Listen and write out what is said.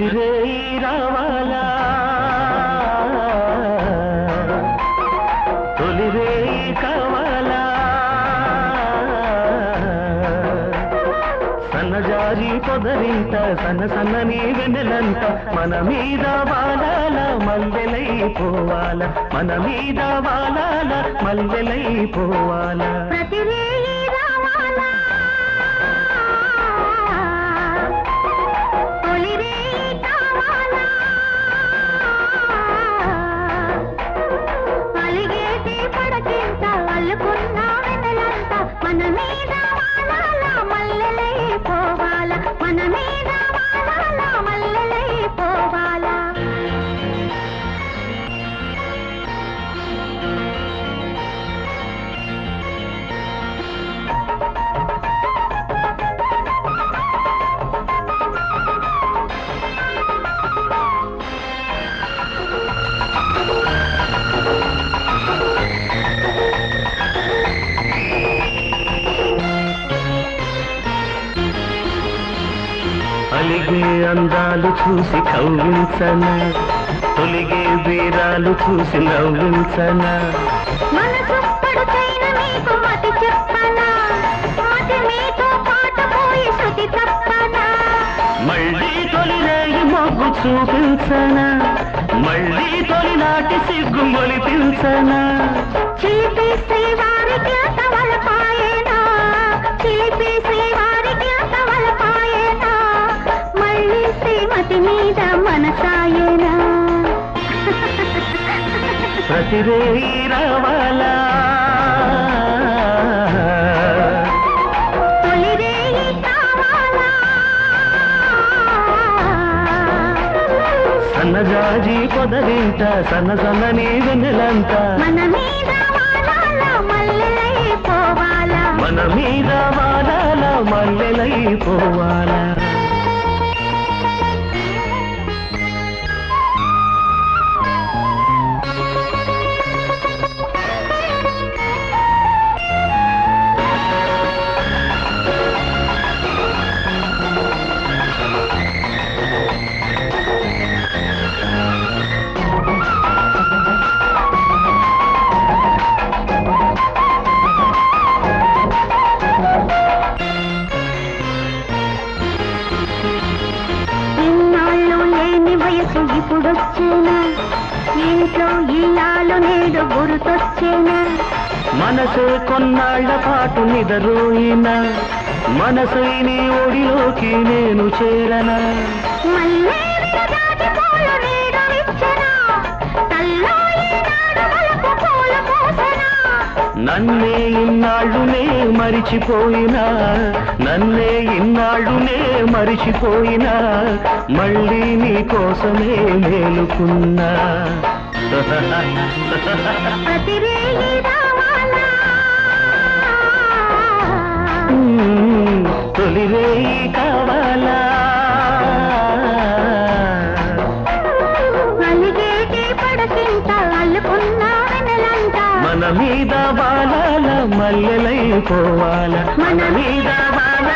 ప్రతిరే రావాలా? తొలిరే కావాలా? సన్నజారి పొదరింత సన్న సన్నని వెన్నెలంత మన మీద వాలాల మల్లెలై పోవాల మన మీద వాలాల మల్లెలై పోవాల అలిగే అందాలు చూసి కవ్వించన? తొలిగే వీరాలు చూసి నవ్వించన? మనసు పడుచైన మీకు మతి చెప్పనా? మతి మీతో పాట పోయి శృతి తప్పనా మళ్ళీ తొలిరేగి మొగ్గు చూపించన? మళ్ళీ తొలినాటి సిగ్గు మొలిపించన? మీద మనసాయేనా? రావాలా? తొలిరేయి కావాలా? సన్నజాజి పొదరింట సన్న సన్నని వెన్నెలంట. మన మీద వాలాల మల్లెలై పోవాలా? లేని వయసు ఇప్పుడొచ్చేనా? ఇంట్లో ఇల్లాలు నేడు గుర్తొచ్చేనా? మనసే కొన్నాళ్ళ పాటు నిదరోయిన. మనసై నీ ఒడిలోకి నేను చేరనా? మళ్ళీ నన్నే ఇన్నాళ్ళునే మరిచిపోయినా నన్నే ఇన్నాళ్ళునే మరిచిపోయినా మళ్ళీ నీ కోసమే మేలుకున్నా. తొలిరేయి కావాలా? మీద బాలాల మల్లెలైపోవాల మన మీద బాల